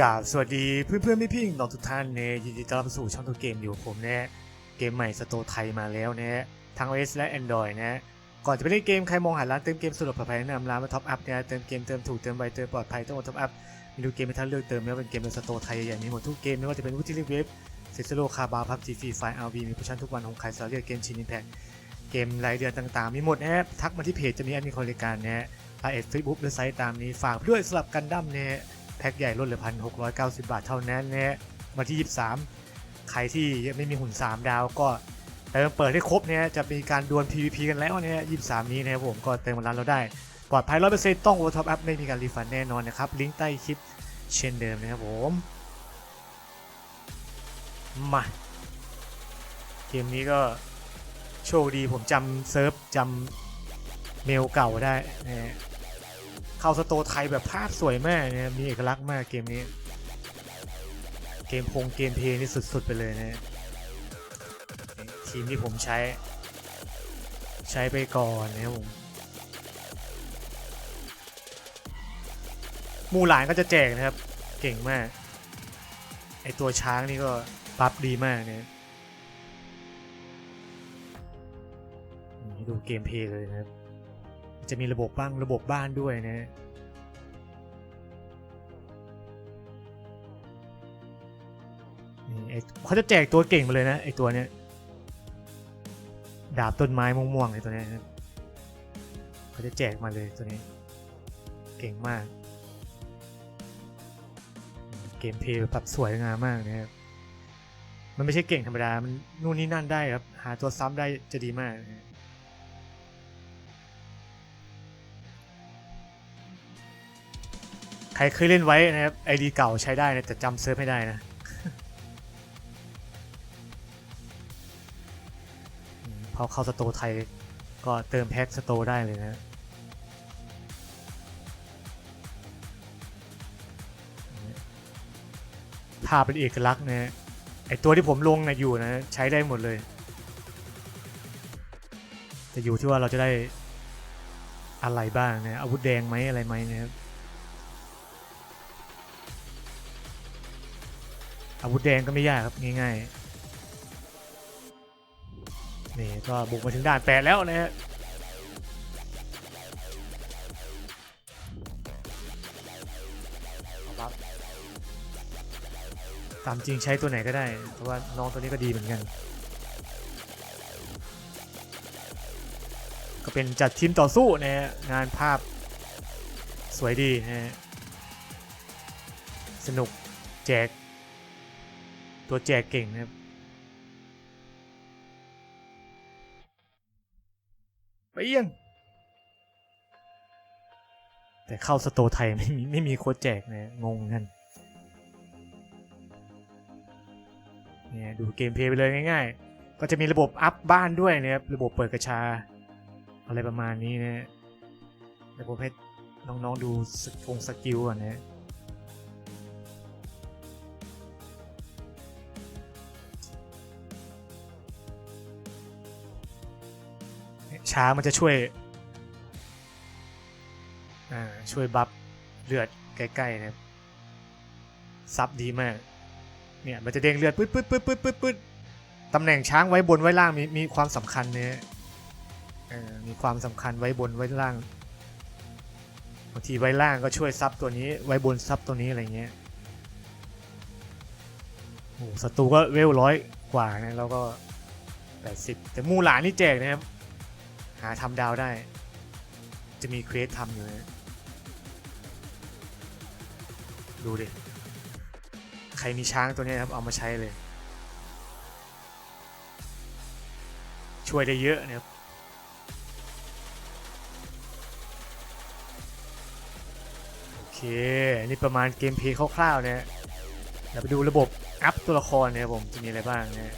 กราบสวัสดีเพื่อนเพื่อนพี่พี่น้องทุกท่านเนี่ยยินดีต้อนรับสู่ช่องตัวเกมอยู่ผมเนี่ยเกมใหม่สโตไทยมาแล้วเนี่ยทั้ง iOS และ Android นะก่อนจะไปเล่นเกมใครมองหาร้านเติมเกมสะดปลอดภัยแนะนำร้านมาท็อปอัพเนี่ยเติมเกมเติมถูกเติมไวเติมปลอดภัยต้องมาท็อปอัพมีดูเกมให้ท่านเลือกเติมไม่ว่าเป็นเกมในสโตไทยอย่างนี้หมดทุกเกมไม่ว่าจะเป็นวุฒิลิเว็บเซซโลคาบาพับจีฟีไฟอาร์วีมีโปรโมชั่นทุกวันของขายสาเรียกเกมชินอินแพคเกมรายเดือนต่างๆ มีหมดนะทักมาที่เพจจะมีแอดมินคนบริการนะไลน์เอ็ดเฟซบุ๊กหรือไซต์ตามนี้ฝากด้วยสำหรับกันดั้มเนี่ย แพ็คใหญ่ลดเหลือพันหกร้อยเก้าสิบาทเท่านั้นนะฮะวันที่23ใครที่ยังไม่มีหุ่น3ดาวก็เติมเปิดให้ครบเนี่ยจะมีการดวล PVP กันแล้วเนี่ย23นี้นะครับผมก็เติมร้านเราได้ปลอดภัย100%ต้องโอท็อปอัพไม่มีการรีฟันแน่นอนนะครับลิงก์ใต้คลิปเช่นเดิมนะครับผมมาเกมนี้ก็โชคดีผมจำเซิร์ฟจำเมลเก่าได้นะฮะ เข้าสโตไทยแบบภาพสวยมากเนี่ยมีเอกลักษณ์มากเกมนี้ เกมพงเกมเพลย์นี่สุดๆไปเลยนะทีมที่ผมใช้ ใช้ไปก่อนนะครับผมมูหลานก็จะแจกนะครับ เก่งมาก ไอตัวช้างนี่ก็ปั๊บดีมากเนี่ยดูเกมเพลย์เลยนะครับ จะมีระบบบ้างระบบบ้านด้วยนะไอเขาจะแจกตัวเก่งมาเลยนะไอตัวเนี้ย ดาบต้นไม้ม่วงๆไอตัวเนี้ยเขาจะแจกมาเลยตัวนี้ เก่งมาก เกมเพลย์ปรับสวยงามมากนะครับมันไม่ใช่เก่งธรรมดา มันนู่นนี่นั่นได้ครับ หาตัวซ้ำได้จะดีมากนะ ใครเคยเล่นไว้นะครับไอดีเก่าใช้ได้นะแต่จำเซิร์ฟไม่ได้นะอืมพอเข้าสโตร์ไทยก็เติมแพ็กสโตร์ได้เลยนะภาพเป็นเอกลักษณ์นะฮะไอตัวที่ผมลงนะอยู่นะใช้ได้หมดเลยแต่อยู่ที่ว่าเราจะได้อะไรบ้างนะอาวุธแดงไหมอะไรไหมนะครับ อาวุธแดงก็ไม่ยากครับง่ายๆนี่ก็บุกมาถึงด่านแปดแล้วนะฮะเอาบัฟตามจริงใช้ตัวไหนก็ได้ เพราะว่าน้องตัวนี้ก็ดีเหมือนกัน ก็เป็นจัดทีมต่อสู้นะฮะงานภาพสวยดีนะฮะสนุกแจก ตัวแจกเก่งนะครับ ไปเยี่ยง แต่เข้าสโตไทยไม่มีไม่มีโค้ดแจกนะงงกันเนี่ยดูเกมเพลย์ไปเลยง่ายๆ ก็จะมีระบบอัพบ้านด้วยนะครับ ระบบเปิดกระชา อะไรประมาณนี้นะระบบให้น้องๆดูสกงสกิลก่อนนะ ช้างมันจะช่วยช่วยบัฟเลือดใกล้ๆนะซับดีมาก เนี่ยมันจะเด้งเลือดปึ๊ดปึ๊ดปึ๊ดปึ๊ดปึ๊ดปึ๊ดตำแหน่งช้างไว้บนไว้ล่างมีมีความสำคัญเนี่ยมีความสำคัญไว้บนไว้ล่างบางทีไว้ล่างก็ช่วยซับตัวนี้ไว้บนซับตัวนี้อะไรเงี้ยโอ้ศัตรูก็เวลร้อยกว่านะแล้วก็80แต่มูหลานนี่แจกนะครับาทำดาวได้ จะมีเควสทำอยู่นะดูดิ ใครมีช้างตัวนี้ครับ เอามาใช้เลย ช่วยได้เยอะนะครับโอเคนนี้ประมาณเกมเพลย์คร่าวๆเนี่ยเดี๋ยวไปดูระบบอัพตัวละครเนี่ยผมจะมีอะไรบ้างเนี่ย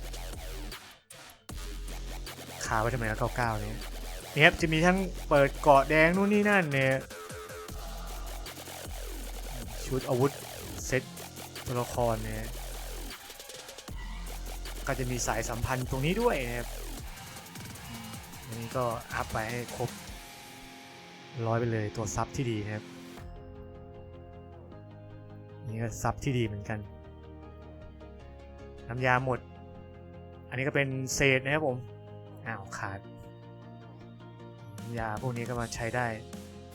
ขาไว้ทำไมแล้วเก้าๆเนี่ย นี่ครับจะมีทั้งเปิดเกาะแดงนู่นนี่นั่นเนี่ยชุดอาวุธเซตตัวละครเนี่ยก็จะมีสายสัมพันธ์ตรงนี้ด้วยนะครับอันนี้ก็อัพไปให้ครบร้อยไปเลยตัวซับที่ดีนะครับนี่ก็ซับที่ดีเหมือนกัน น้ำยาหมด อันนี้ก็เป็นเศษนะครับผม อ้าวขาด ยาพวกนี้ก็มาใช้ได้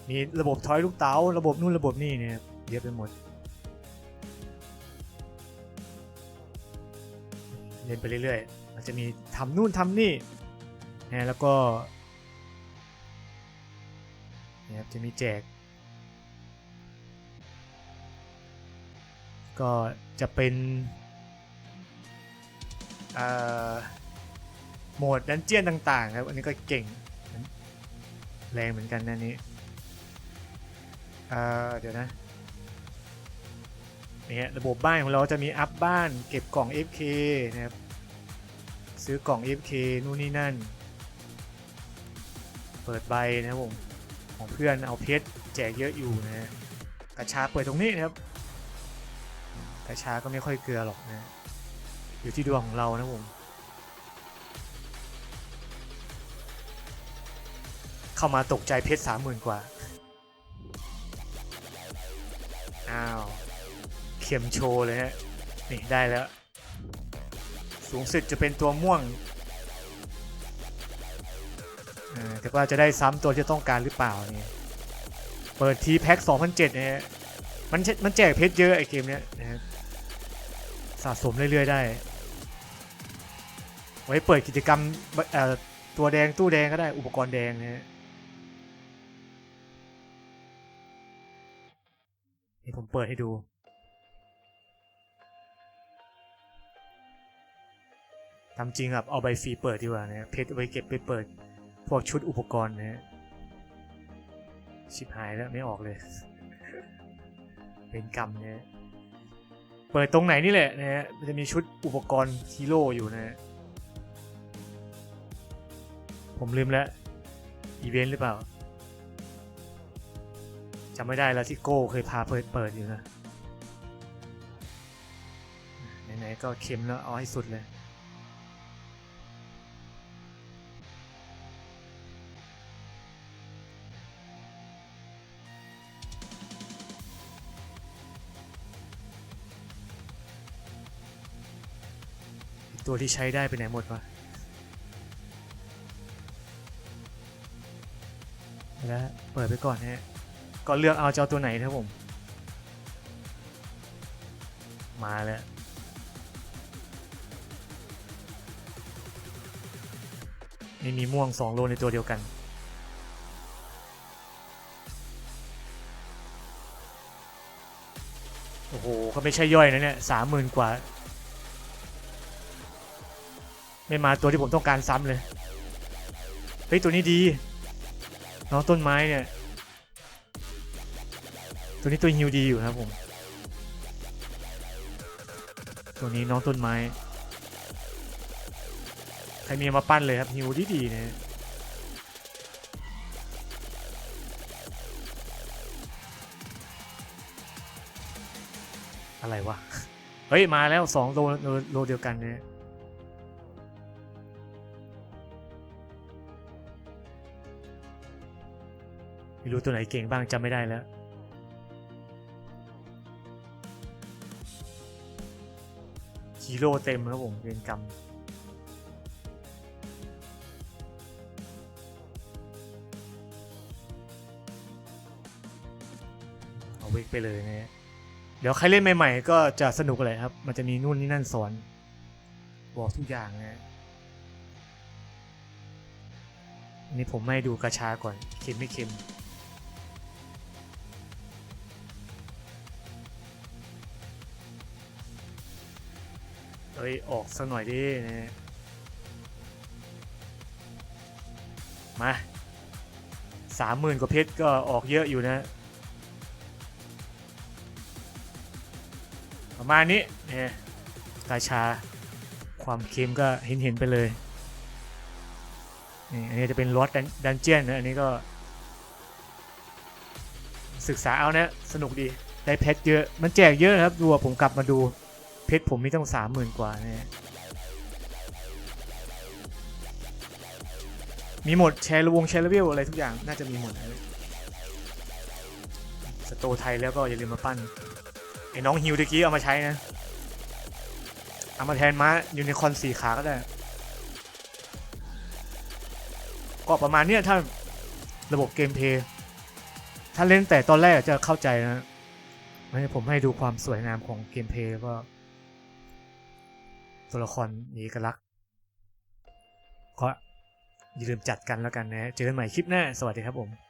มีระบบทอยลูกเต๋าระบบนู่นระบบนี่เนี่ยเยอะไปหมด เล่นไปเรื่อยๆมันจะมีทำนู่นทำนี่นะแล้วก็นี่ยครับจะมีแจก ก็จะเป็นโหมดดันเจียนต่างๆครับ อันนี้ก็เก่ง แรงเหมือนกันนะอันนี้เอ่อเดี๋ยวนะนี่ระบบบ้านของเราจะมีอัพบ้านเก็บกล่อง FK นะครับ ซื้อกล่อง FK นู่นนี่นั่น เปิดใบนะครับผมของเพื่อนเอาเพชรแจกเยอะอยู่นะฮะกระชาเปิดตรงนี้นะครับ กระชาก็ไม่ค่อยเกลือหรอกนะ อยู่ที่ดวงของเรานะผม เข้ามาตกใจเพชรสามหมื่นกว่า อ้าว เข็มโชว์เลยฮะ นี่ได้แล้ว สูงสุดจะเป็นตัวม่วงอแต่ว่าจะได้ซ้ำตัวที่ต้องการหรือเปล่าเนี่ย เปิดทีแพ็ค2007นะฮะ มันมันแจกเพชรเยอะไอเกมเนี้ยนะสะสมเรื่อยๆได้ ไว้เปิดกิจกรรมตัวแดงตู้แดงก็ได้อุปกรณ์แดงนะฮะ นี่ผมเปิดให้ดู ทำจริงครับ เอาใบฟรีเปิดดีกว่านะเพชรเอาไปเก็บไปเปิด พวกชุดอุปกรณ์นะชิบหายแล้วไม่ออกเลย เป็นกรรมเนี่ยเปิดตรงไหนนี่แหละนะฮะ มันจะมีชุดอุปกรณ์ฮีโร่อยู่นะฮะ ผมลืมแล้ว อีเวนต์หรือเปล่าำไม่ได้แล้วที่โก้เคยพาเปิดเปิดอยู่นะไหนๆก็เค็มแล้วเอาให้สุดเลยตัวที่ใช้ได้ไปไหนหมดวะแล้วเปิดไปก่อนฮะ ก็เลือกเอาเจะเอาตัวไหนครับผม มาแล้วนี่มีม่วง2โลในตัวเดียวกัน โอ้โห ก็ไม่ใช่ย่อยนะเนี่ยสามหมื่นกว่า ไม่มาตัวที่ผมต้องการซ้ำเลย เฮ้ย ตัวนี้ดี น้องต้นไม้เนี่ย ตัวนี้ตัวฮิวดีอยู่ครับผม ตัวนี้น้องต้นไม้ ใครมีมาปั้นเลยครับฮิวดีดีนะอะไรวะ เฮ้ย มาแล้วสองโลโลโลเดียวกันเนี่ยไม่รู้ตัวไหนเก่งบ้างจำไม่ได้แล้ว ฮีโร่เต็มครับผมเรียนกรรมเอาเวกไปเลยนะฮะเดี๋ยวใครเล่นใหม่ ๆ ก็จะสนุกเลยครับ มันจะมีนู่นนี่นั่นสอน บอกทุกอย่างนะฮะนนี้ผมไม่ดูกระชาก่อนเค็มไม่เค็ม เอ้ย ออกสักหน่อยดินะมาสามหมื่นกว่าเพชรก็ออกเยอะอยู่นะ ประมาณนี้เนี่ยกาชาความเค็มก็เห็นเห็นๆไปเลยนี่อันนี้จะเป็นรถดันเจียนนะ อันนี้ก็ ศึกษาเอานะ สนุกดี ได้เพชรเยอะ มันแจกเยอะนะครับ ดูว่าผมกลับมาดู เพชรผมมีต้องสามหมื่นกว่าเนี่ยมีหมดแชร์วงแชร์เลเวลอะไรทุกอย่างน่าจะมีหมดนะสโตไทยแล้วก็อย่าลืมมาปั้นไอ้น้องฮิวตะกี้เอามาใช้นะ เอามาแทนม้ายูนิคอร์นสี่ขาก็ได้ ก็ประมาณนี้ถ้าระบบเกมเพย์ถ้าเล่นแต่ตอนแรกจะเข้าใจนะให้ผมให้ดูความสวยงามของเกมเพย์แล้วก็ ตัวละครมีเอกลักษณ์ก็อย่าลืมจัดกันแล้วกันนะ เจอกันใหม่คลิปหน้า สวัสดีครับผม